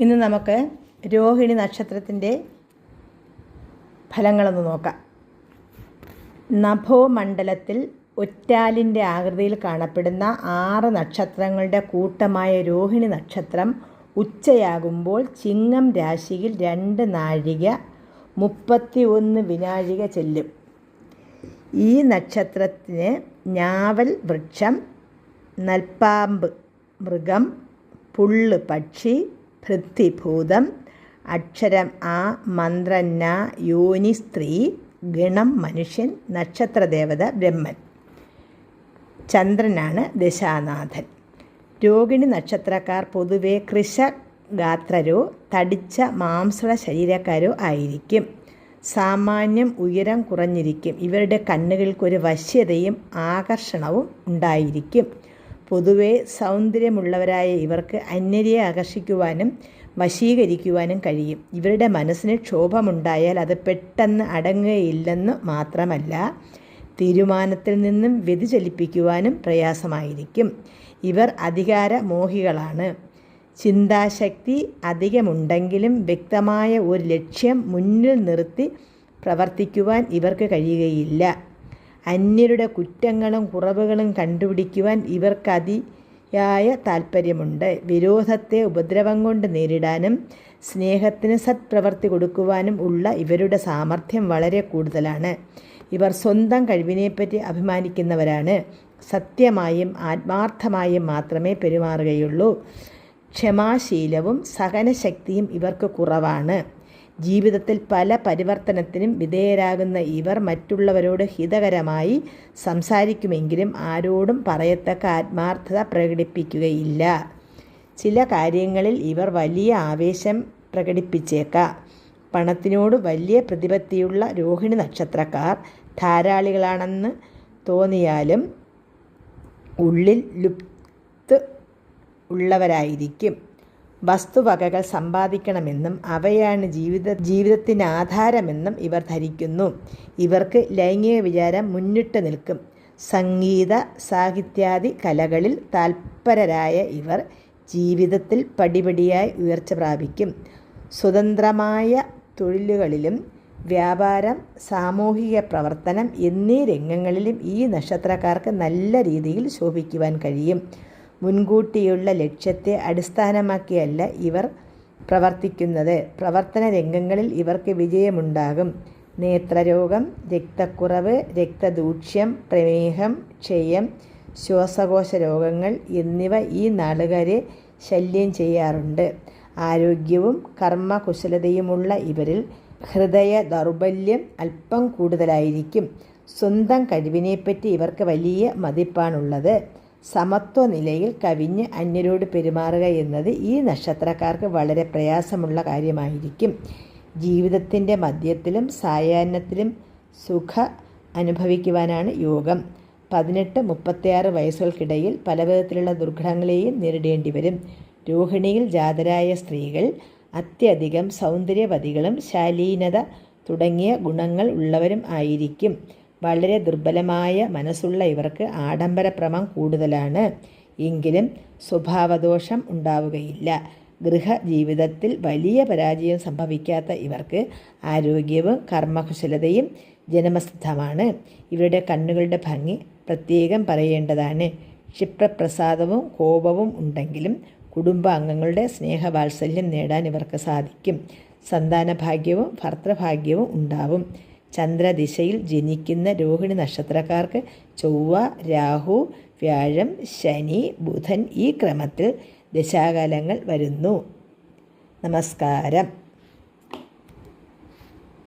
ഇന്ന് നമുക്ക് രോഹിണി നക്ഷത്രത്തിന്റെ ഫലങ്ങളൊന്ന് നോക്കാം. നഭോമണ്ഡലത്തിൽ ഒറ്റാലിന്റെ ആകൃതിയിൽ കാണപ്പെടുന്ന ആറ് നക്ഷത്രങ്ങളുടെ കൂട്ടമായ രോഹിണി നക്ഷത്രം ഉച്ചയാകുമ്പോൾ ചിങ്ങം രാശിയിൽ രണ്ട് നാഴിക മുപ്പത്തി ഒന്ന് വിനാഴിക ചെല്ലും. ഈ നക്ഷത്രത്തിന് ഞാവൽ വൃക്ഷം നൽപ്പാമ്പ് മൃഗം പുള്ള് പക്ഷി ഭൃത്തിഭൂതം അക്ഷരം ആ മന്ത്രന്ന യോനി സ്ത്രീ ഗണം മനുഷ്യൻ നക്ഷത്രദേവത ബ്രഹ്മൻ. ചന്ദ്രനാണ് ദശാനാഥൻ. രോഹിണി നക്ഷത്രക്കാർ പൊതുവെ കൃഷഗാത്രരോ തടിച്ച മാംസള ശരീരക്കാരോ ആയിരിക്കും. സാമാന്യം ഉയരം കുറഞ്ഞിരിക്കും. ഇവരുടെ കണ്ണുകൾക്കൊരു വശ്യതയും ആകർഷണവും ഉണ്ടായിരിക്കും. പൊതുവെ സൗന്ദര്യമുള്ളവരായ ഇവർക്ക് അന്യരെ ആകർഷിക്കുവാനും വശീകരിക്കുവാനും കഴിയും. ഇവരുടെ മനസ്സിന് ക്ഷോഭമുണ്ടായാൽ അത് പെട്ടെന്ന് അടങ്ങുകയില്ലെന്ന് മാത്രമല്ല തീരുമാനത്തിൽ നിന്നും വ്യതിചലിപ്പിക്കുവാനും പ്രയാസമായിരിക്കും. ഇവർ അധികാര മോഹികളാണ് ചിന്താശക്തി അധികമുണ്ടെങ്കിലും വ്യക്തമായ ഒരു ലക്ഷ്യം മുന്നിൽ നിർത്തി പ്രവർത്തിക്കുവാൻ ഇവർക്ക് കഴിയുകയില്ല. അന്യരുടെ കുറ്റങ്ങളും കുറവുകളും കണ്ടുപിടിക്കുവാൻ ഇവർക്കതിയായ അതിയായ താല്പര്യമുണ്ട് വിരോധത്തെ ഉപദ്രവം കൊണ്ട് നേരിടാനും സ്നേഹത്തിന് സത്പ്രവർത്തി കൊടുക്കുവാനും ഉള്ള ഇവരുടെ സാമർഥ്യം വളരെ കൂടുതലാണ്. ഇവർ സ്വന്തം കഴിവിനെപ്പറ്റി അഭിമാനിക്കുന്നവരാണ്. സത്യമായും ആത്മാർത്ഥമായും മാത്രമേ പെരുമാറുകയുള്ളൂ. ക്ഷമാശീലവും സഹനശക്തിയും ഇവർക്ക് കുറവാണ്. ജീവിതത്തിൽ പല പരിവർത്തനത്തിനും വിധേയരാകുന്ന ഇവർ മറ്റുള്ളവരോട് ഹിതകരമായി സംസാരിക്കുമെങ്കിലും ആരോടും പറയത്തക്ക ആത്മാർത്ഥത പ്രകടിപ്പിക്കുകയില്ല. ചില കാര്യങ്ങളിൽ ഇവർ വലിയ ആവേശം പ്രകടിപ്പിച്ചേക്കാം. പണത്തിനോട് വലിയ പ്രതിപത്തിയുള്ള രോഹിണി നക്ഷത്രക്കാർ ധാരാളികളാണെന്ന് തോന്നിയാലും ഉള്ളിൽ ലുപ്ത് ഉള്ളവരായിരിക്കും. വസ്തുവകകൾ സമ്പാദിക്കണമെന്നും അവയാണ് ജീവിത ജീവിതത്തിന് ആധാരമെന്നും ഇവർ ധരിക്കുന്നു. ഇവർക്ക് ലൈംഗിക വിചാരം മുന്നിട്ട് നിൽക്കും. സംഗീത സാഹിത്യാദി കലകളിൽ താൽപരരായ ഇവർ ജീവിതത്തിൽ പടിപടിയായി ഉയർച്ച പ്രാപിക്കും. സ്വതന്ത്രമായ തൊഴിലുകളിലും വ്യാപാരം സാമൂഹിക പ്രവർത്തനം എന്നീ രംഗങ്ങളിലും ഈ നക്ഷത്രക്കാർക്ക് നല്ല രീതിയിൽ ശോഭിക്കുവാൻ കഴിയും. മുൻകൂട്ടിയുള്ള ലക്ഷ്യത്തെ അടിസ്ഥാനമാക്കിയല്ല ഇവർ പ്രവർത്തിക്കുന്നത്. പ്രവർത്തന രംഗങ്ങളിൽ ഇവർക്ക് വിജയമുണ്ടാകും. നേത്രരോഗം രക്തക്കുറവ് രക്തദൂക്ഷ്യം പ്രമേഹം ക്ഷയം ശ്വാസകോശ രോഗങ്ങൾ എന്നിവ ഈ നാളുകാരെ ശല്യം ചെയ്യാറുണ്ട്. ആരോഗ്യവും കർമ്മകുശലതയുമുള്ള ഇവരിൽ ഹൃദയ ദൗർബല്യം അല്പം കൂടുതലായിരിക്കും. സ്വന്തം കഴിവിനെപ്പറ്റി ഇവർക്ക് വലിയ മതിപ്പാണുള്ളത്. സമത്വ നിലയിൽ കവിഞ്ഞ് അന്യരോട് പെരുമാറുക എന്നത് ഈ നക്ഷത്രക്കാർക്ക് വളരെ പ്രയാസമുള്ള കാര്യമായിരിക്കും. ജീവിതത്തിന്റെ മധ്യത്തിലും സായാഹ്നത്തിലും സുഖ അനുഭവിക്കുവാനാണ് യോഗം. പതിനെട്ട് മുപ്പത്തിയാറ് വയസ്സുകൾക്കിടയിൽ പലവിധത്തിലുള്ള ദുർഘടങ്ങളെയും നേരിടേണ്ടി വരും. രോഹിണിയിൽ ജാതരായ സ്ത്രീകൾ അത്യധികം സൗന്ദര്യവതികളും ശാലീനത തുടങ്ങിയ ഗുണങ്ങൾ ഉള്ളവരും ആയിരിക്കും. വളരെ ദുർബലമായ മനസ്സുള്ള ഇവർക്ക് ആഡംബരപ്രമം കൂടുതലാണ്. എങ്കിലും സ്വഭാവദോഷം ഉണ്ടാവുകയില്ല. ഗൃഹജീവിതത്തിൽ വലിയ പരാജയം സംഭവിക്കാത്ത ഇവർക്ക് ആരോഗ്യവും കർമ്മകുശലതയും ജനമസിദ്ധമാണ്. ഇവരുടെ കണ്ണുകളുടെ ഭംഗി പ്രത്യേകം പറയേണ്ടതാണ്. ക്ഷിപ്രപ്രസാദവും കോപവും ഉണ്ടെങ്കിലും കുടുംബാംഗങ്ങളുടെ സ്നേഹവാത്സല്യം നേടാൻ ഇവർക്ക് സാധിക്കും. സന്താനഭാഗ്യവും ഭർത്തൃഭാഗ്യവും ഉണ്ടാവും. ചന്ദ്രദിശയിൽ ജനിക്കുന്ന രോഹിണി നക്ഷത്രക്കാർക്ക് ചൊവ്വ രാഹു വ്യാഴം ശനി ബുധൻ ഈ ക്രമത്തിൽ ദശാകാലങ്ങൾ വരുന്നു. നമസ്കാരം.